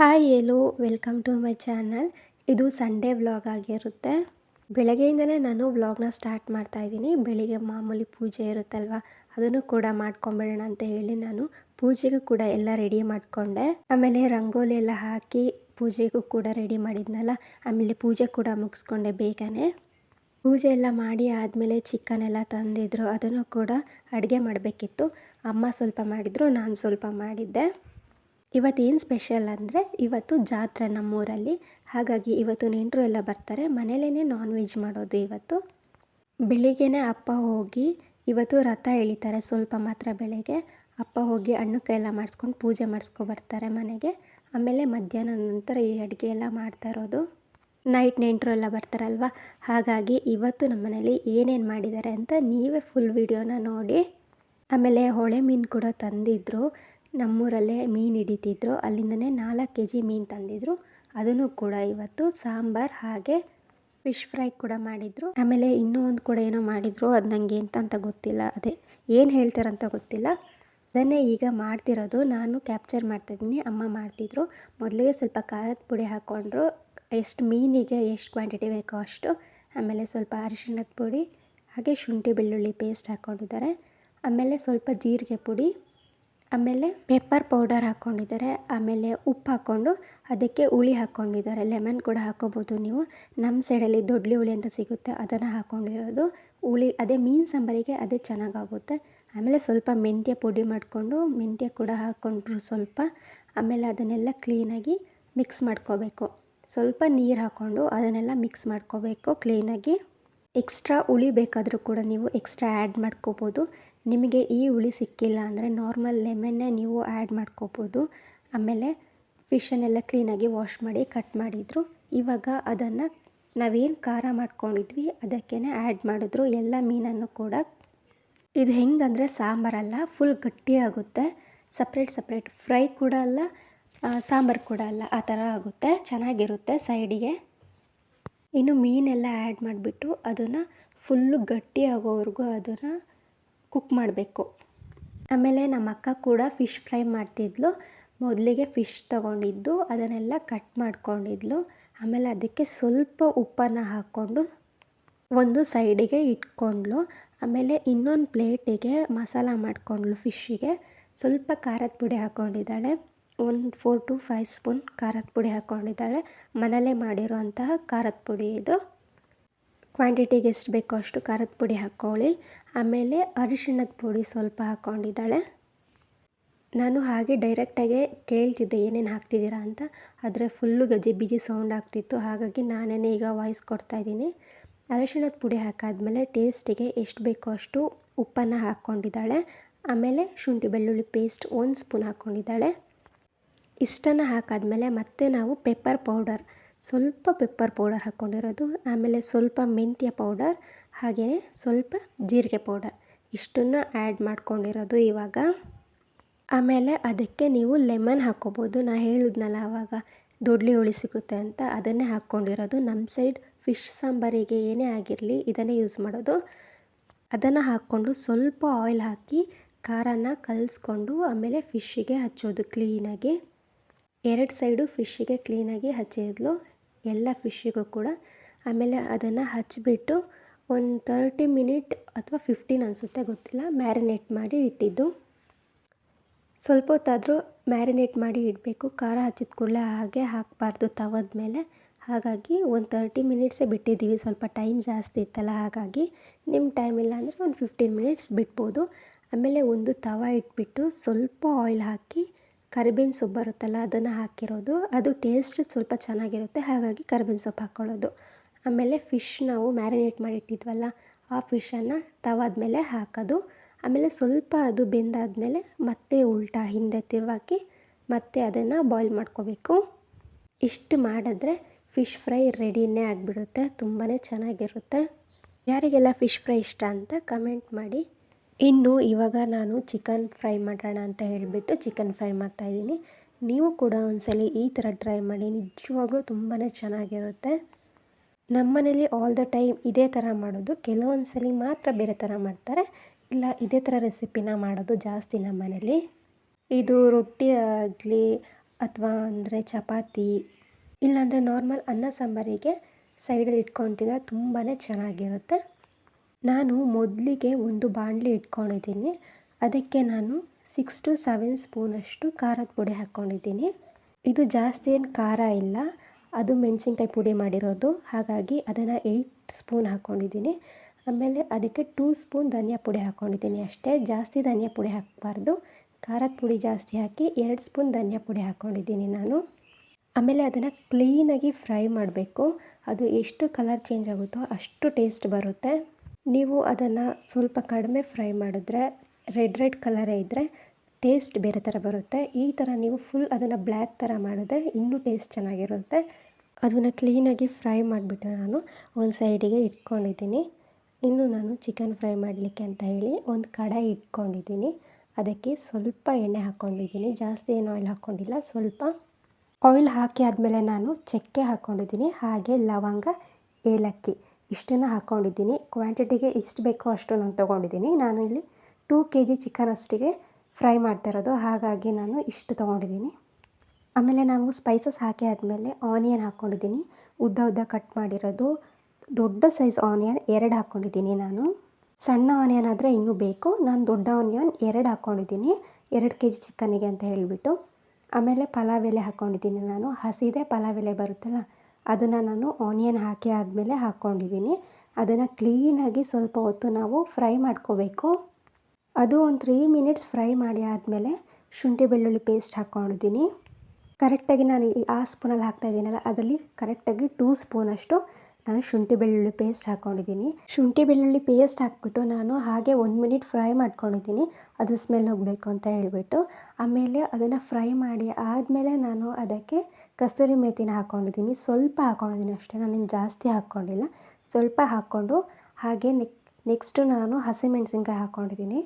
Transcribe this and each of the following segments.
Hi hello welcome to my channel. ಇದು Sunday vlog ಆಗಿರುತ್ತೆ. ಬೆಳಗ್ಗೆಯಿಂದಲೇ ನಾನು ವ್ಲಾಗ್ನ ಸ್ಟಾರ್ಟ್ ಮಾಡ್ತಾ ಇದ್ದೀನಿ. ಬೆಳಿಗ್ಗೆ ಮಾಮೂಲಿ ಪೂಜೆ ಇರುತ್ತಲ್ವ, ಅದನ್ನು ಕೂಡ ಮಾಡ್ಕೊಂಬಿಡೋಣ ಅಂತ ಹೇಳಿ ನಾನು ಪೂಜೆಗೂ ಕೂಡ ಎಲ್ಲ ರೆಡಿ ಮಾಡಿಕೊಂಡೆ. ಆಮೇಲೆ ರಂಗೋಲಿ ಎಲ್ಲ ಹಾಕಿ ಪೂಜೆಗೂ ಕೂಡ ರೆಡಿ ಮಾಡಿದ್ನಲ್ಲ, ಆಮೇಲೆ ಪೂಜೆ ಕೂಡ ಮುಗಿಸ್ಕೊಂಡೆ ಬೇಗನೆ. ಪೂಜೆ ಎಲ್ಲ ಮಾಡಿ ಆದಮೇಲೆ ಚಿಕನ್ ಎಲ್ಲ ತಂದಿದ್ರು, ಅದನ್ನು ಕೂಡ ಅಡುಗೆ ಮಾಡಬೇಕಿತ್ತು. ಅಮ್ಮ ಸ್ವಲ್ಪ ಮಾಡಿದರು, ನಾನು ಸ್ವಲ್ಪ ಮಾಡಿದ್ದೆ. ಇವತ್ತೇನು ಸ್ಪೆಷಲ್ ಅಂದರೆ ಇವತ್ತು ಜಾತ್ರೆ ನಮ್ಮೂರಲ್ಲಿ. ಹಾಗಾಗಿ ಇವತ್ತು ನೆಂಟರು ಎಲ್ಲ ಬರ್ತಾರೆ. ಮನೇಲೇ ನಾನ್ ವೆಜ್ ಮಾಡೋದು ಇವತ್ತು. ಬೆಳಿಗ್ಗೆನೇ ಅಪ್ಪ ಹೋಗಿ, ಇವತ್ತು ರಥ ಎಳಿತಾರೆ ಸ್ವಲ್ಪ ಮಾತ್ರ ಬೆಳಗ್ಗೆ. ಅಪ್ಪ ಹೋಗಿ ಹಣ್ಣು ಕೈ ಎಲ್ಲ ಮಾಡಿಸ್ಕೊಂಡು ಪೂಜೆ ಬರ್ತಾರೆ ಮನೆಗೆ. ಆಮೇಲೆ ಮಧ್ಯಾಹ್ನ ನಂತರ ಈ ಅಡುಗೆ ಎಲ್ಲ ಮಾಡ್ತಾ ಇರೋದು. ನೈಟ್ ನೆಂಟರು ಎಲ್ಲ ಬರ್ತಾರಲ್ವ? ಹಾಗಾಗಿ ಇವತ್ತು ನಮ್ಮ ಮನೇಲಿ ಏನೇನು ಮಾಡಿದ್ದಾರೆ ಅಂತ ನೀವೇ ಫುಲ್ ವಿಡಿಯೋನ ನೋಡಿ. ಆಮೇಲೆ ಹೊಳೆ ಮೀನು ಕೂಡ ತಂದಿದ್ರು. ನಮ್ಮೂರಲ್ಲೇ ಮೀನು ಹಿಡಿತಿದ್ರು. ಅಲ್ಲಿಂದನೇ ನಾಲ್ಕು ಕೆ ಜಿ ಮೀನು ತಂದಿದ್ರು. ಅದನ್ನು ಕೂಡ ಇವತ್ತು ಸಾಂಬಾರು ಹಾಗೆ ಫಿಶ್ ಫ್ರೈ ಕೂಡ ಮಾಡಿದರು. ಆಮೇಲೆ ಇನ್ನೂ ಒಂದು ಕೂಡ ಏನೋ ಮಾಡಿದರು. ಅದು ನನಗೆ ಎಂತ ಅಂತ ಗೊತ್ತಿಲ್ಲ. ಅದೇ, ಏನು ಹೇಳ್ತಾರಂತ ಗೊತ್ತಿಲ್ಲ. ಅದನ್ನೇ ಈಗ ಮಾಡ್ತಿರೋದು. ನಾನು ಕ್ಯಾಪ್ಚರ್ ಮಾಡ್ತಾಯಿದ್ದೀನಿ ಅಮ್ಮ ಮಾಡ್ತಿದ್ರು. ಮೊದಲಿಗೆ ಸ್ವಲ್ಪ ಖಾರದ ಪುಡಿ ಹಾಕ್ಕೊಂಡ್ರು ಎಷ್ಟು ಮೀನಿಗೆ ಎಷ್ಟು ಕ್ವಾಂಟಿಟಿ ಬೇಕೋ ಅಷ್ಟು. ಆಮೇಲೆ ಸ್ವಲ್ಪ ಅರಿಶಿಣದ ಪುಡಿ, ಹಾಗೆ ಶುಂಠಿ ಬೆಳ್ಳುಳ್ಳಿ ಪೇಸ್ಟ್ ಹಾಕ್ಕೊಂಡಿದ್ದಾರೆ ಆಮೇಲೆ ಸ್ವಲ್ಪ ಜೀರಿಗೆ ಪುಡಿ. ಆಮೇಲೆ ಪೆಪ್ಪರ್ ಪೌಡರ್ ಹಾಕ್ಕೊಂಡಿದ್ದಾರೆ ಆಮೇಲೆ ಉಪ್ಪು ಹಾಕ್ಕೊಂಡು ಅದಕ್ಕೆ ಹುಳಿ ಹಾಕ್ಕೊಂಡಿದ್ದಾರೆ. ಲೆಮನ್ ಕೂಡ ಹಾಕ್ಕೋಬೋದು ನೀವು. ನಮ್ಮ ಸೈಡಲ್ಲಿ ದೊಡ್ಡಲಿ ಹುಳಿ ಅಂತ ಸಿಗುತ್ತೆ, ಅದನ್ನು ಹಾಕ್ಕೊಂಡಿರೋದು. ಹುಳಿ, ಅದೇ ಮೀನು ಸಾಂಬಾರಿಗೆ ಅದೇ ಚೆನ್ನಾಗಾಗುತ್ತೆ. ಆಮೇಲೆ ಸ್ವಲ್ಪ ಮೆಂತ್ಯ ಪುಡಿ ಮಾಡಿಕೊಂಡು, ಮೆಂತ್ಯ ಕೂಡ ಹಾಕ್ಕೊಂಡ್ರು ಸ್ವಲ್ಪ. ಆಮೇಲೆ ಅದನ್ನೆಲ್ಲ ಕ್ಲೀನಾಗಿ ಮಿಕ್ಸ್ ಮಾಡ್ಕೋಬೇಕು. ಸ್ವಲ್ಪ ನೀರು ಹಾಕ್ಕೊಂಡು ಅದನ್ನೆಲ್ಲ ಮಿಕ್ಸ್ ಮಾಡ್ಕೋಬೇಕು ಕ್ಲೀನಾಗಿ ಎಕ್ಸ್ಟ್ರಾ ಹುಳಿ ಬೇಕಾದರೂ ಕೂಡ ನೀವು ಎಕ್ಸ್ಟ್ರಾ ಆ್ಯಡ್ ಮಾಡ್ಕೋಬೋದು. ನಿಮಗೆ ಈ ಹುಳಿ ಸಿಕ್ಕಿಲ್ಲ ಅಂದರೆ ನಾರ್ಮಲ್ ಲೆಮನ್ನೇ ನೀವು ಆ್ಯಡ್ ಮಾಡ್ಕೋಬೋದು. ಆಮೇಲೆ ಫಿಶನ್ನೆಲ್ಲ ಕ್ಲೀನಾಗಿ ವಾಶ್ ಮಾಡಿ ಕಟ್ ಮಾಡಿದರು. ಇವಾಗ ಅದನ್ನು ನಾವೇನು ಖಾರ ಮಾಡ್ಕೊಂಡಿದ್ವಿ ಅದಕ್ಕೇ ಆ್ಯಡ್ ಮಾಡಿದ್ರು. ಎಲ್ಲ ಮೀನನ್ನು ಕೂಡ ಇದು ಹೆಂಗಂದರೆ ಸಾಂಬಾರಲ್ಲ ಫುಲ್ ಗಟ್ಟಿಯಾಗುತ್ತೆ ಸಪ್ರೇಟ್ ಸಪ್ರೇಟ್ ಫ್ರೈ ಕೂಡ ಅಲ್ಲ ಸಾಂಬಾರು ಕೂಡ ಅಲ್ಲ, ಆ ಥರ ಆಗುತ್ತೆ. ಚೆನ್ನಾಗಿರುತ್ತೆ ಸೈಡಿಗೆ. ಇನ್ನು ಮೀನೆಲ್ಲ ಆ್ಯಡ್ ಮಾಡಿಬಿಟ್ಟು ಅದನ್ನು ಫುಲ್ಲು ಗಟ್ಟಿ ಆಗೋವರೆಗೂ ಅದನ್ನು ಕುಕ್ ಮಾಡಬೇಕು. ಆಮೇಲೆ ನಮ್ಮ ಅಕ್ಕ ಕೂಡ ಫಿಶ್ ಫ್ರೈ ಮಾಡ್ತಿದ್ಲು. ಮೊದಲಿಗೆ ಫಿಶ್ ತಗೊಂಡಿದ್ದು, ಅದನ್ನೆಲ್ಲ ಕಟ್ ಮಾಡ್ಕೊಂಡಿದ್ಲು. ಆಮೇಲೆ ಅದಕ್ಕೆ ಸ್ವಲ್ಪ ಉಪ್ಪನ್ನು ಹಾಕ್ಕೊಂಡು ಒಂದು ಸೈಡಿಗೆ ಇಟ್ಕೊಂಡ್ಳು ಆಮೇಲೆ ಇನ್ನೊಂದು ಪ್ಲೇಟಿಗೆ ಮಸಾಲ ಮಾಡಿಕೊಂಡ್ಳು ಫಿಶ್ಶಿಗೆ ಸ್ವಲ್ಪ ಖಾರದ ಪುಡಿ ಹಾಕ್ಕೊಂಡಿದ್ದಾಳೆ. ಒಂದು ಫೋರ್ ಟು ಫೈವ್ ಸ್ಪೂನ್ ಖಾರದ ಪುಡಿ ಹಾಕ್ಕೊಂಡಿದ್ದಾಳೆ. ಮನೆಯಲ್ಲೇ ಮಾಡಿರುವಂತಹ ಖಾರದ ಪುಡಿ ಇದು. ಕ್ವಾಂಟಿಟಿಗೆ ಎಷ್ಟು ಬೇಕೋ ಅಷ್ಟು ಖಾರದ ಪುಡಿ ಹಾಕ್ಕೊಳ್ಳಿ. ಆಮೇಲೆ ಅರಿಶಿಣದ ಪುಡಿ ಸ್ವಲ್ಪ ಹಾಕ್ಕೊಂಡಿದ್ದಾಳೆ. ನಾನು ಹಾಗೆ ಡೈರೆಕ್ಟಾಗೆ ಕೇಳ್ತಿದ್ದೆ, ಏನೇನು ಹಾಕ್ತಿದ್ದೀರಾ ಅಂತ. ಆದರೆ ಫುಲ್ಲು ಗಜಿ ಬಿಜಿ ಸೌಂಡ್ ಆಗ್ತಿತ್ತು. ಹಾಗಾಗಿ ನಾನೇ ಈಗ ವಾಯ್ಸ್ ಕೊಡ್ತಾಯಿದ್ದೀನಿ ಅರಿಶಿಣದ ಪುಡಿ ಹಾಕಾದಮೇಲೆ ಟೇಸ್ಟಿಗೆ ಎಷ್ಟು ಬೇಕೋ ಅಷ್ಟು ಉಪ್ಪನ್ನು ಹಾಕ್ಕೊಂಡಿದ್ದಾಳೆ. ಆಮೇಲೆ ಶುಂಠಿ ಬೆಳ್ಳುಳ್ಳಿ ಪೇಸ್ಟ್ ಒಂದು ಸ್ಪೂನ್ ಹಾಕ್ಕೊಂಡಿದ್ದಾಳೆ. ಇಷ್ಟನ್ನು ಹಾಕಾದಮೇಲೆ ಮತ್ತೆ ನಾವು ಪೆಪ್ಪರ್ ಪೌಡರ್ ಸ್ವಲ್ಪ ಪೆಪ್ಪರ್ ಪೌಡರ್ ಹಾಕ್ಕೊಂಡಿರೋದು, ಆಮೇಲೆ ಸ್ವಲ್ಪ ಮೆಂತ್ಯ ಪೌಡರ್ ಹಾಗೆಯೇ ಸ್ವಲ್ಪ ಜೀರಿಗೆ ಪೌಡರ್ ಇಷ್ಟನ್ನು ಆ್ಯಡ್ ಮಾಡ್ಕೊಂಡಿರೋದು ಇವಾಗ. ಆಮೇಲೆ ಅದಕ್ಕೆ ನೀವು ಲೆಮನ್ ಹಾಕ್ಕೋಬೋದು. ನಾ ಹೇಳಿದ್ನಲ್ಲ ಆವಾಗ ದೊಡ್ಲಿ ಹುಳಿ ಸಿಗುತ್ತೆ ಅಂತ, ಅದನ್ನೇ ಹಾಕ್ಕೊಂಡಿರೋದು. ನಮ್ಮ ಸೈಡ್ ಫಿಶ್ ಸಾಂಬಾರಿಗೆ ಏನೇ ಆಗಿರಲಿ ಇದನ್ನೇ ಯೂಸ್ ಮಾಡೋದು. ಅದನ್ನು ಹಾಕ್ಕೊಂಡು ಸ್ವಲ್ಪ ಆಯಿಲ್ ಹಾಕಿ ಖಾರನ ಕಲಿಸ್ಕೊಂಡು ಆಮೇಲೆ ಫಿಶ್ಶಿಗೆ ಹಚ್ಚೋದು ಕ್ಲೀನಾಗಿ ಎರಡು ಸೈಡು ಫಿಶ್ಶಿಗೆ ಕ್ಲೀನಾಗಿ ಹಚ್ಚಿದ್ಲು ಎಲ್ಲ ಫಿಶ್ಶಿಗೂ ಕೂಡ. ಆಮೇಲೆ ಅದನ್ನು ಹಚ್ಚಿಬಿಟ್ಟು ಒಂದು ತರ್ಟಿ ಮಿನಿಟ್ ಅಥವಾ ಫಿಫ್ಟೀನ್ ಅನಿಸುತ್ತೆ ಗೊತ್ತಿಲ್ಲ. ಮ್ಯಾರಿನೇಟ್ ಮಾಡಿ ಇಟ್ಟಿದ್ದು. ಸ್ವಲ್ಪ ಹೊತ್ತಾದರೂ ಮ್ಯಾರಿನೇಟ್ ಮಾಡಿ ಇಡಬೇಕು. ಖಾರ ಹಚ್ಚಿದ ಕೂಡಲೇ ಹಾಗೆ ಹಾಕಬಾರ್ದು ತವದ ಮೇಲೆ. ಹಾಗಾಗಿ ಒಂದು ತರ್ಟಿ ಮಿನಿಟ್ಸೇ ಬಿಟ್ಟಿದ್ದೀವಿ. ಸ್ವಲ್ಪ ಟೈಮ್ ಜಾಸ್ತಿ ಇತ್ತಲ್ಲ ಹಾಗಾಗಿ ನಿಮ್ಮ ಟೈಮ್ ಇಲ್ಲ ಅಂದರೆ ಒಂದು ಫಿಫ್ಟೀನ್ ಮಿನಿಟ್ಸ್ ಬಿಡ್ಬೋದು. ಆಮೇಲೆ ಒಂದು ತವ ಇಟ್ಬಿಟ್ಟು ಸ್ವಲ್ಪ ಆಯಿಲ್ ಹಾಕಿ ಕರಿಬೇವಿನ ಸೊಪ್ಪು ಬರುತ್ತಲ್ಲ, ಅದನ್ನು ಹಾಕಿರೋದು. ಅದು ಟೇಸ್ಟ್ ಸ್ವಲ್ಪ ಚೆನ್ನಾಗಿರುತ್ತೆ, ಹಾಗಾಗಿ ಕರಿಬೇವಿನ ಸೊಪ್ಪು ಹಾಕ್ಕೊಳ್ಳೋದು ಆಮೇಲೆ ಫಿಶ್ ನಾವು ಮ್ಯಾರಿನೇಟ್ ಮಾಡಿಟ್ಟಿದ್ವಲ್ಲ, ಆ ಫಿಶನ್ನು ತವಾದ ಮೇಲೆ ಹಾಕೋದು. ಆಮೇಲೆ ಸ್ವಲ್ಪ ಅದು ಬೆಂದಾದಮೇಲೆ ಮತ್ತೆ ಉಲ್ಟಾ ಹಿಂದೆ ತಿರುವಾಕಿ ಮತ್ತೆ ಅದನ್ನು ಬಾಯ್ಲ್ ಮಾಡ್ಕೋಬೇಕು. ಇಷ್ಟು ಮಾಡಿದ್ರೆ ಫಿಶ್ ಫ್ರೈ ರೆಡಿನೇ ಆಗಿಬಿಡುತ್ತೆ ತುಂಬಾ ಚೆನ್ನಾಗಿರುತ್ತೆ. ಯಾರಿಗೆಲ್ಲ ಫಿಶ್ ಫ್ರೈ ಇಷ್ಟ ಅಂತ ಕಮೆಂಟ್ ಮಾಡಿ. ಇನ್ನು ಇವಾಗ ನಾನು ಚಿಕನ್ ಫ್ರೈ ಮಾಡೋಣ ಅಂತ ಹೇಳಿಬಿಟ್ಟು ಚಿಕನ್ ಫ್ರೈ ಮಾಡ್ತಾಯಿದ್ದೀನಿ ನೀವು ಕೂಡ ಒಂದ್ಸಲ ಈ ಥರ ಟ್ರೈ ಮಾಡಿ, ನಿಜವಾಗ್ಲೂ ತುಂಬಾ ಚೆನ್ನಾಗಿರುತ್ತೆ. ನಮ್ಮ ಮನೇಲಿ ಆಲ್ ದ ಟೈಮ್ ಇದೇ ಥರ ಮಾಡೋದು. ಕೆಲವೊಂದು ಸಲ ಮಾತ್ರ ಬೇರೆ ಥರ ಮಾಡ್ತಾರೆ. ಇಲ್ಲ, ಇದೇ ಥರ ರೆಸಿಪಿನ ಮಾಡೋದು ಜಾಸ್ತಿ ನಮ್ಮ ಮನೇಲಿ ಇದು ರೊಟ್ಟಿ ಆಗಲಿ ಅಥವಾ ಅಂದರೆ ಚಪಾತಿ, ಇಲ್ಲಾಂದರೆ ನಾರ್ಮಲ್ ಅನ್ನ ಸಾಂಬಾರಿಗೆ ಸೈಡಲ್ಲಿ ಇಟ್ಕೊಂಡು ತಿಂದರೆ ತುಂಬಾ ಚೆನ್ನಾಗಿರುತ್ತೆ. ನಾನು ಮೊದಲಿಗೆ ಒಂದು ಬಾಣಲಿ ಇಟ್ಕೊಂಡಿದ್ದೀನಿ. ಅದಕ್ಕೆ ನಾನು ಸಿಕ್ಸ್ ಟು ಸೆವೆನ್ ಸ್ಪೂನಷ್ಟು ಖಾರದ ಪುಡಿ ಹಾಕ್ಕೊಂಡಿದ್ದೀನಿ ಇದು ಜಾಸ್ತಿ ಏನು ಖಾರ ಇಲ್ಲ. ಅದು ಮೆಣಸಿನ್ಕಾಯಿ ಪುಡಿ ಮಾಡಿರೋದು. ಹಾಗಾಗಿ ಅದನ್ನು ಏಯ್ಟ್ ಸ್ಪೂನ್ ಹಾಕ್ಕೊಂಡಿದ್ದೀನಿ ಆಮೇಲೆ ಅದಕ್ಕೆ ಟೂ ಸ್ಪೂನ್ ಧನಿಯಾ ಪುಡಿ ಹಾಕ್ಕೊಂಡಿದ್ದೀನಿ ಅಷ್ಟೇ. ಜಾಸ್ತಿ ಧನಿಯಾ ಪುಡಿ ಹಾಕಬಾರ್ದು. ಖಾರದ ಪುಡಿ ಜಾಸ್ತಿ ಹಾಕಿ ಎರಡು ಸ್ಪೂನ್ ಧನಿಯಾ ಪುಡಿ ಹಾಕ್ಕೊಂಡಿದ್ದೀನಿ ನಾನು. ಆಮೇಲೆ ಅದನ್ನು ಕ್ಲೀನಾಗಿ ಫ್ರೈ ಮಾಡಬೇಕು. ಅದು ಎಷ್ಟು ಕಲರ್ ಚೇಂಜ್ ಆಗುತ್ತೋ ಅಷ್ಟು ಟೇಸ್ಟ್ ಬರುತ್ತೆ. ನೀವು ಅದನ್ನು ಸ್ವಲ್ಪ ಕಡಿಮೆ ಫ್ರೈ ಮಾಡಿದ್ರೆ ರೆಡ್ ರೆಡ್ ಕಲರೇ ಇದ್ದರೆ ಟೇಸ್ಟ್ ಬೇರೆ ಥರ ಬರುತ್ತೆ. ಈ ಥರ ನೀವು ಫುಲ್ ಅದನ್ನು ಬ್ಲ್ಯಾಕ್ ಥರ ಮಾಡಿದ್ರೆ ಇನ್ನೂ ಟೇಸ್ಟ್ ಚೆನ್ನಾಗಿರುತ್ತೆ. ಅದನ್ನು ಕ್ಲೀನಾಗಿ ಫ್ರೈ ಮಾಡಿಬಿಟ್ಟು ನಾನು ಒಂದು ಸೈಡಿಗೆ ಇಟ್ಕೊಂಡಿದ್ದೀನಿ. ಇನ್ನು ನಾನು ಚಿಕನ್ ಫ್ರೈ ಮಾಡಲಿಕ್ಕೆ ಅಂತ ಹೇಳಿ ಒಂದು ಕಡಾಯಿ ಇಟ್ಕೊಂಡಿದ್ದೀನಿ. ಅದಕ್ಕೆ ಸ್ವಲ್ಪ ಎಣ್ಣೆ ಹಾಕ್ಕೊಂಡಿದ್ದೀನಿ. ಜಾಸ್ತಿ ಏನು ಆಯಿಲ್ ಹಾಕ್ಕೊಂಡಿಲ್ಲ, ಸ್ವಲ್ಪ ಆಯಿಲ್ ಹಾಕಿ ಆದಮೇಲೆ ನಾನು ಚಕ್ಕೆ ಹಾಕ್ಕೊಂಡಿದ್ದೀನಿ. ಹಾಗೆ ಲವಂಗ, ಏಲಕ್ಕಿ. ಇಷ್ಟನ್ನು ಹಾಕ್ಕೊಂಡಿದ್ದೀನಿ. ಕ್ವಾಂಟಿಟಿಗೆ ಎಷ್ಟು ಬೇಕೋ ಅಷ್ಟು ನಾನು ತೊಗೊಂಡಿದ್ದೀನಿ. ನಾನು ಇಲ್ಲಿ ಟೂ ಕೆ ಜಿ ಚಿಕನ್ ಅಷ್ಟಿಗೆ ಫ್ರೈ ಮಾಡ್ತಾ ಇರೋದು. ಹಾಗಾಗಿ ನಾನು ಇಷ್ಟು ತೊಗೊಂಡಿದ್ದೀನಿ. ಆಮೇಲೆ ನಾವು ಸ್ಪೈಸಸ್ ಹಾಕಿ ಆದಮೇಲೆ ಆನಿಯನ್ ಹಾಕ್ಕೊಂಡಿದ್ದೀನಿ. ಉದ್ದ ಉದ್ದ ಕಟ್ ಮಾಡಿರೋದು. ದೊಡ್ಡ ಸೈಜ್ ಆನಿಯನ್ ಎರಡು ಹಾಕ್ಕೊಂಡಿದ್ದೀನಿ ನಾನು. ಸಣ್ಣ ಆನಿಯನ್ ಆದರೆ ಇನ್ನೂ ಬೇಕು. ನಾನು ದೊಡ್ಡ ಆನಿಯನ್ ಎರಡು ಹಾಕ್ಕೊಂಡಿದ್ದೀನಿ. ಎರಡು ಕೆ ಜಿ ಚಿಕನಿಗೆ ಅಂತ ಹೇಳಿಬಿಟ್ಟು. ಆಮೇಲೆ ಪಲಾವ್ ಎಲೆ ಹಾಕ್ಕೊಂಡಿದ್ದೀನಿ ನಾನು. ಹಸಿದೆ ಪಲಾವ್ ಎಲೆ ಬರುತ್ತಲ್ಲ ಅದನ್ನು ನಾನು ಆನಿಯನ್ ಹಾಕಿ ಆದಮೇಲೆ ಹಾಕ್ಕೊಂಡಿದ್ದೀನಿ ಅದನ್ನು ಕ್ಲೀನಾಗಿ ಸ್ವಲ್ಪ ಹೊತ್ತು ನಾವು ಫ್ರೈ ಮಾಡ್ಕೋಬೇಕು. ಅದು ಒಂದು ತ್ರೀ ಮಿನಿಟ್ಸ್ ಫ್ರೈ ಮಾಡಿ ಆದಮೇಲೆ ಶುಂಠಿ ಬೆಳ್ಳುಳ್ಳಿ ಪೇಸ್ಟ್ ಹಾಕ್ಕೊಂಡಿದ್ದೀನಿ ಕರೆಕ್ಟಾಗಿ ನಾನು ಈ ಆ ಸ್ಪೂನಲ್ಲಿ ಹಾಕ್ತಾಯಿದ್ದೀನಲ್ಲ ಅದರಲ್ಲಿ ಕರೆಕ್ಟಾಗಿ ಟೂ ಸ್ಪೂನಷ್ಟು ನಾನು ಶುಂಠಿ ಬೆಳ್ಳುಳ್ಳಿ ಪೇಸ್ಟ್ ಹಾಕ್ಕೊಂಡಿದ್ದೀನಿ ಶುಂಠಿ ಬೆಳ್ಳುಳ್ಳಿ ಪೇಸ್ಟ್ ಹಾಕ್ಬಿಟ್ಟು ನಾನು ಹಾಗೆ ಒಂದು ಮಿನಿಟ್ ಫ್ರೈ ಮಾಡ್ಕೊಂಡಿದ್ದೀನಿ. ಅದು ಸ್ಮೆಲ್ ಹೋಗಬೇಕು ಅಂತ ಹೇಳಿಬಿಟ್ಟು. ಆಮೇಲೆ ಅದನ್ನು ಫ್ರೈ ಮಾಡಿ ಆದಮೇಲೆ ನಾನು ಅದಕ್ಕೆ ಕಸ್ತೂರಿ ಮೇಥಿನ ಹಾಕ್ಕೊಂಡಿದ್ದೀನಿ ಸ್ವಲ್ಪ ಹಾಕ್ಕೊಂಡಿದ್ದೀನಿ ಅಷ್ಟೇ, ನಾನು ಜಾಸ್ತಿ ಹಾಕ್ಕೊಂಡಿಲ್ಲ ಸ್ವಲ್ಪ ಹಾಕ್ಕೊಂಡು ಹಾಗೆ ನೆಕ್ ನೆಕ್ಸ್ಟು ನಾನು ಹಸಿಮೆಣಸಿನ್ಕಾಯಿ ಹಾಕ್ಕೊಂಡಿದ್ದೀನಿ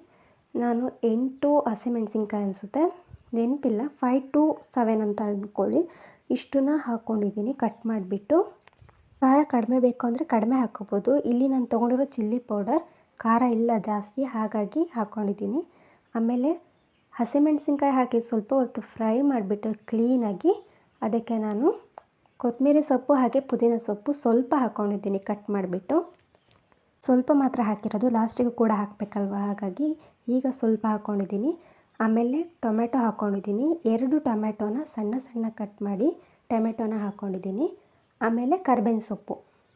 ನಾನು ಎಂಟು ಹಸಿಮೆಣಸಿನ್ಕಾಯಿ ಅನಿಸುತ್ತೆ. ನೆನಪಿಲ್ಲ ಫೈವ್ ಟು ಸೆವೆನ್ ಅಂತ ಅಂದ್ಕೊಳ್ಳಿ. ಇಷ್ಟನ್ನ ಹಾಕ್ಕೊಂಡಿದ್ದೀನಿ ಕಟ್ ಮಾಡಿಬಿಟ್ಟು. ಖಾರ ಕಡಿಮೆ ಬೇಕು ಅಂದರೆ ಕಡಿಮೆ ಹಾಕ್ಕೋಬೋದು ಇಲ್ಲಿ ನಾನು ತೊಗೊಂಡಿರೋ ಚಿಲ್ಲಿ ಪೌಡರ್ ಖಾರ ಇಲ್ಲ ಜಾಸ್ತಿ, ಹಾಗಾಗಿ ಹಾಕ್ಕೊಂಡಿದ್ದೀನಿ ಆಮೇಲೆ ಹಸಿಮೆಣಸಿನ್ಕಾಯಿ ಹಾಕಿ ಸ್ವಲ್ಪ ಹೊತ್ತು ಫ್ರೈ ಮಾಡಿಬಿಟ್ಟು ಕ್ಲೀನಾಗಿ ಅದಕ್ಕೆ ನಾನು ಕೊತ್ತಂಬರಿ ಸೊಪ್ಪು ಹಾಗೆ ಪುದೀನ ಸೊಪ್ಪು ಸ್ವಲ್ಪ ಹಾಕ್ಕೊಂಡಿದ್ದೀನಿ ಕಟ್ ಮಾಡಿಬಿಟ್ಟು. ಸ್ವಲ್ಪ ಮಾತ್ರ ಹಾಕಿರೋದು ಲಾಸ್ಟಿಗೂ ಕೂಡ ಹಾಕಬೇಕಲ್ವ? ಹಾಗಾಗಿ ಈಗ ಸ್ವಲ್ಪ ಹಾಕ್ಕೊಂಡಿದ್ದೀನಿ ಆಮೇಲೆ ಟೊಮೆಟೊ ಹಾಕ್ಕೊಂಡಿದ್ದೀನಿ ಎರಡು ಟೊಮೆಟೊನ ಸಣ್ಣ ಸಣ್ಣ ಕಟ್ ಮಾಡಿ ಟೊಮೆಟೊನ ಹಾಕ್ಕೊಂಡಿದ್ದೀನಿ ಆಮೇಲೆ ಕರ್ಬೇವಿನ ಸೊಪ್ಪು.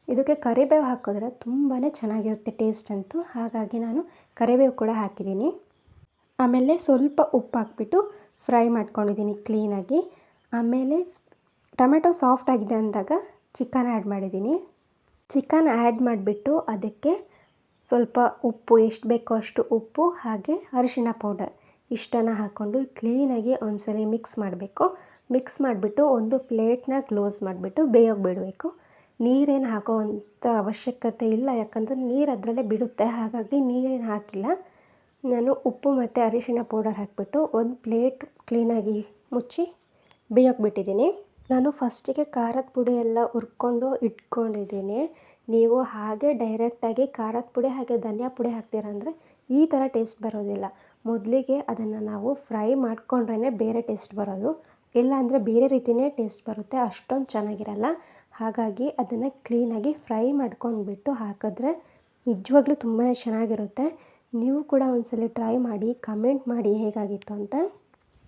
ಇದಕ್ಕೆ ಕರಿಬೇವು ಹಾಕಿದ್ರೆ ತುಂಬಾ ಚೆನ್ನಾಗಿರುತ್ತೆ ಟೇಸ್ಟ್ ಅಂತೂ. ಹಾಗಾಗಿ ನಾನು ಕರಿಬೇವು ಕೂಡ ಹಾಕಿದ್ದೀನಿ. ಆಮೇಲೆ ಸ್ವಲ್ಪ ಉಪ್ಪು ಹಾಕ್ಬಿಟ್ಟು ಫ್ರೈ ಮಾಡ್ಕೊಂಡಿದ್ದೀನಿ ಕ್ಲೀನಾಗಿ ಆಮೇಲೆ ಟೊಮೆಟೊ ಸಾಫ್ಟ್ ಆಗಿದೆ ಅಂದಾಗ ಚಿಕನ್ ಆ್ಯಡ್ ಮಾಡಿದ್ದೀನಿ. ಚಿಕನ್ ಆ್ಯಡ್ ಮಾಡಿಬಿಟ್ಟು ಅದಕ್ಕೆ ಸ್ವಲ್ಪ ಉಪ್ಪು, ಎಷ್ಟು ಬೇಕೋ ಅಷ್ಟು ಉಪ್ಪು, ಹಾಗೆ ಅರಿಶಿನ ಪೌಡರ್ ಇಷ್ಟನ್ನು ಹಾಕ್ಕೊಂಡು ಕ್ಲೀನಾಗಿ ಒಂದ್ಸಲಿ ಮಿಕ್ಸ್ ಮಾಡಬೇಕು. ಮಿಕ್ಸ್ ಮಾಡಿಬಿಟ್ಟು ಒಂದು ಪ್ಲೇಟ್ನ ಕ್ಲೋಸ್ ಮಾಡಿಬಿಟ್ಟು ಬೇಯೋಕೆ ಬಿಡಬೇಕು. ನೀರೇನು ಹಾಕೋವಂಥ ಅವಶ್ಯಕತೆ ಇಲ್ಲ, ಯಾಕಂದರೆ ನೀರು ಅದರಲ್ಲೇ ಬಿಡುತ್ತೆ. ಹಾಗಾಗಿ ನೀರೇನು ಹಾಕಿಲ್ಲ. ನಾನು ಉಪ್ಪು ಮತ್ತು ಅರಿಶಿಣ ಪೌಡರ್ ಹಾಕಿಬಿಟ್ಟು ಒಂದು ಪ್ಲೇಟ್ ಕ್ಲೀನಾಗಿ ಮುಚ್ಚಿ ಬೇಯೋಕೆ ಬಿಟ್ಟಿದ್ದೀನಿ. ನಾನು ಫಸ್ಟಿಗೆ ಖಾರದ ಪುಡಿ ಎಲ್ಲ ಹುರ್ಕೊಂಡು ಇಟ್ಕೊಂಡಿದ್ದೀನಿ. ನೀವು ಹಾಗೆ ಡೈರೆಕ್ಟಾಗಿ ಖಾರದ ಪುಡಿ ಹಾಗೆ ಧನಿಯಾ ಪುಡಿ ಹಾಕ್ತೀರಂದರೆ ಈ ಥರ ಟೇಸ್ಟ್ ಬರೋದಿಲ್ಲ. ಮೊದಲಿಗೆ ಅದನ್ನು ನಾವು ಫ್ರೈ ಮಾಡಿಕೊಂಡ್ರೇ ಬೇರೆ ಟೇಸ್ಟ್ ಬರೋದು. ಇಲ್ಲ ಅಂದರೆ ಬೇರೆ ರೀತಿಯೇ ಟೇಸ್ಟ್ ಬರುತ್ತೆ, ಅಷ್ಟೊಂದು ಚೆನ್ನಾಗಿರಲ್ಲ. ಹಾಗಾಗಿ ಅದನ್ನು ಕ್ಲೀನಾಗಿ ಫ್ರೈ ಮಾಡ್ಕೊಂಡ್ಬಿಟ್ಟು ಹಾಕಿದ್ರೆ ನಿಜವಾಗ್ಲೂ ತುಂಬಾ ಚೆನ್ನಾಗಿರುತ್ತೆ. ನೀವು ಕೂಡ ಒಂದ್ಸಲ ಟ್ರೈ ಮಾಡಿ ಕಮೆಂಟ್ ಮಾಡಿ ಹೇಗಾಗಿತ್ತು ಅಂತ.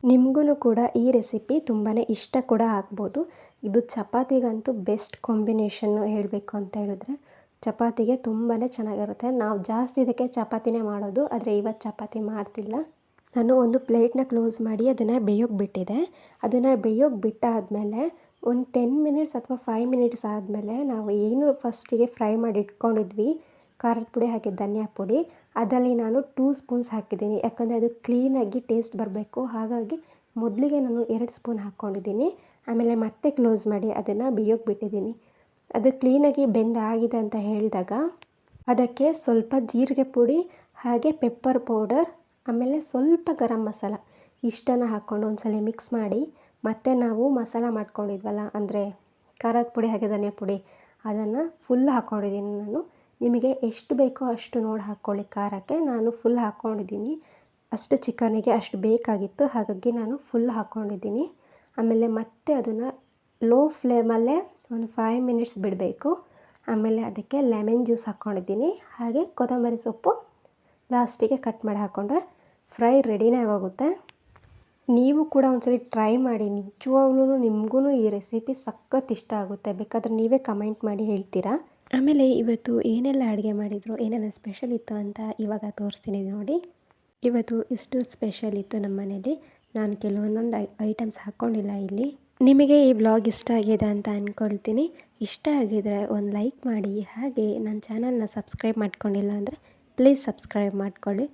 ನಿಮಗೂ ಕೂಡ ಈ ರೆಸಿಪಿ ತುಂಬಾ ಇಷ್ಟ ಕೂಡ ಆಗ್ಬೋದು. ಇದು ಚಪಾತಿಗಂತೂ ಬೆಸ್ಟ್ ಕಾಂಬಿನೇಷನ್ನು ಹೇಳಬೇಕು ಅಂತ ಹೇಳಿದ್ರೆ ಚಪಾತಿಗೆ ತುಂಬಾ ಚೆನ್ನಾಗಿರುತ್ತೆ. ನಾವು ಜಾಸ್ತಿ ಇದಕ್ಕೆ ಚಪಾತಿನೇ ಮಾಡೋದು, ಆದರೆ ಇವತ್ತು ಚಪಾತಿ ಮಾಡ್ತಿಲ್ಲ. ನಾನು ಒಂದು ಪ್ಲೇಟ್ನ ಕ್ಲೋಸ್ ಮಾಡಿ ಅದನ್ನು ಬೇಯೋಕೆ ಬಿಟ್ಟಿದ್ದೆ ಅದನ್ನು ಬೇಯೋಕೆ ಬಿಟ್ಟಾದಮೇಲೆ ಒಂದು ಟೆನ್ ಮಿನಿಟ್ಸ್ ಅಥವಾ ಫೈವ್ ಮಿನಿಟ್ಸ್ ಆದಮೇಲೆ ನಾವು ಏನು ಫಸ್ಟಿಗೆ ಫ್ರೈ ಮಾಡಿ ಇಟ್ಕೊಂಡಿದ್ವಿ, ಖಾರದ ಪುಡಿ ಹಾಕಿ ಧನಿಯಾ ಪುಡಿ, ಅದರಲ್ಲಿ ನಾನು ಟೂ ಸ್ಪೂನ್ಸ್ ಹಾಕಿದ್ದೀನಿ. ಯಾಕಂದರೆ ಅದು ಕ್ಲೀನಾಗಿ ಟೇಸ್ಟ್ ಬರಬೇಕು. ಹಾಗಾಗಿ ಮೊದಲಿಗೆ ನಾನು ಎರಡು ಸ್ಪೂನ್ ಹಾಕ್ಕೊಂಡಿದ್ದೀನಿ. ಆಮೇಲೆ ಮತ್ತೆ ಕ್ಲೋಸ್ ಮಾಡಿ ಅದನ್ನು ಬೇಯೋಕೆ ಬಿಟ್ಟಿದ್ದೀನಿ. ಅದು ಕ್ಲೀನಾಗಿ ಬೆಂದಾಗಿದೆ ಅಂತ ಹೇಳಿದಾಗ ಅದಕ್ಕೆ ಸ್ವಲ್ಪ ಜೀರಿಗೆ ಪುಡಿ ಹಾಗೆ ಪೆಪ್ಪರ್ ಪೌಡರ್ ಆಮೇಲೆ ಸ್ವಲ್ಪ ಗರಂ ಮಸಾಲ. ಇಷ್ಟನ್ನು ಹಾಕ್ಕೊಂಡು ಒಂದ್ಸಲ ಮಿಕ್ಸ್ ಮಾಡಿ, ಮತ್ತೆ ನಾವು ಮಸಾಲ ಮಾಡ್ಕೊಂಡಿದ್ವಲ್ಲ, ಅಂದರೆ ಖಾರದ ಪುಡಿ ಹಾಗೆ ಧನಿಯಾ ಪುಡಿ, ಅದನ್ನು ಫುಲ್ ಹಾಕ್ಕೊಂಡಿದ್ದೀನಿ ನಾನು. ನಿಮಗೆ ಎಷ್ಟು ಬೇಕೋ ಅಷ್ಟು ನೋಡಿ ಹಾಕ್ಕೊಳ್ಳಿ. ಖಾರಕ್ಕೆ ನಾನು ಫುಲ್ ಹಾಕ್ಕೊಂಡಿದ್ದೀನಿ ಅಷ್ಟು ಚಿಕನಿಗೆ ಅಷ್ಟು ಬೇಕಾಗಿತ್ತು, ಹಾಗಾಗಿ ನಾನು ಫುಲ್ ಹಾಕ್ಕೊಂಡಿದ್ದೀನಿ ಆಮೇಲೆ ಮತ್ತೆ ಅದನ್ನು ಲೋ ಫ್ಲೇಮಲ್ಲೇ ಒಂದು ಫೈವ್ ಮಿನಿಟ್ಸ್ ಬಿಡಬೇಕು. ಆಮೇಲೆ ಅದಕ್ಕೆ ಲೆಮನ್ ಜ್ಯೂಸ್ ಹಾಕ್ಕೊಂಡಿದ್ದೀನಿ ಹಾಗೆ ಕೊತ್ತಂಬರಿ ಸೊಪ್ಪು ಲಾಸ್ಟಿಗೆ ಕಟ್ ಮಾಡಿ ಹಾಕ್ಕೊಂಡ್ರೆ ಫ್ರೈ ರೆಡಿನೇ ಆಗೋಗುತ್ತೆ. ನೀವು ಕೂಡ ಒಂದ್ಸರಿ ಟ್ರೈ ಮಾಡಿ, ನಿಜವಾಗ್ಲೂ ನಿಮಗೂ ಈ ರೆಸಿಪಿ ಸಖತ್ ಇಷ್ಟ ಆಗುತ್ತೆ. ಬೇಕಾದರೆ ನೀವೇ ಕಮೆಂಟ್ ಮಾಡಿ ಹೇಳ್ತೀರಾ? ಆಮೇಲೆ ಇವತ್ತು ಏನೆಲ್ಲ ಅಡುಗೆ ಮಾಡಿದ್ರು, ಏನೆಲ್ಲ ಸ್ಪೆಷಲ್ ಇತ್ತು ಅಂತ ಇವಾಗ ತೋರಿಸ್ತೀನಿ ನೋಡಿ. ಇವತ್ತು ಇಷ್ಟು ಸ್ಪೆಷಲ್ ಇತ್ತು ನಮ್ಮ ಮನೇಲಿ. ನಾನು ಕೆಲವೊಂದೊಂದು ಐಟಮ್ಸ್ ಹಾಕ್ಕೊಂಡಿಲ್ಲ ಇಲ್ಲಿ. ನಿಮಗೆ ಈ ವ್ಲಾಗ್ ಇಷ್ಟ ಆಗಿದೆ ಅಂತ ಅಂದ್ಕೊಳ್ತೀನಿ ಇಷ್ಟ ಆಗಿದ್ರೆ ಒಂದು ಲೈಕ್ ಮಾಡಿ, ಹಾಗೆ ನನ್ನ ಚಾನಲ್ನ ಸಬ್ಸ್ಕ್ರೈಬ್ ಮಾಡ್ಕೊಂಡಿಲ್ಲ ಅಂದರೆ ಪ್ಲೀಸ್ ಸಬ್ಸ್ಕ್ರೈಬ್ ಮಾಡ್ಕೊಳ್ಳಿ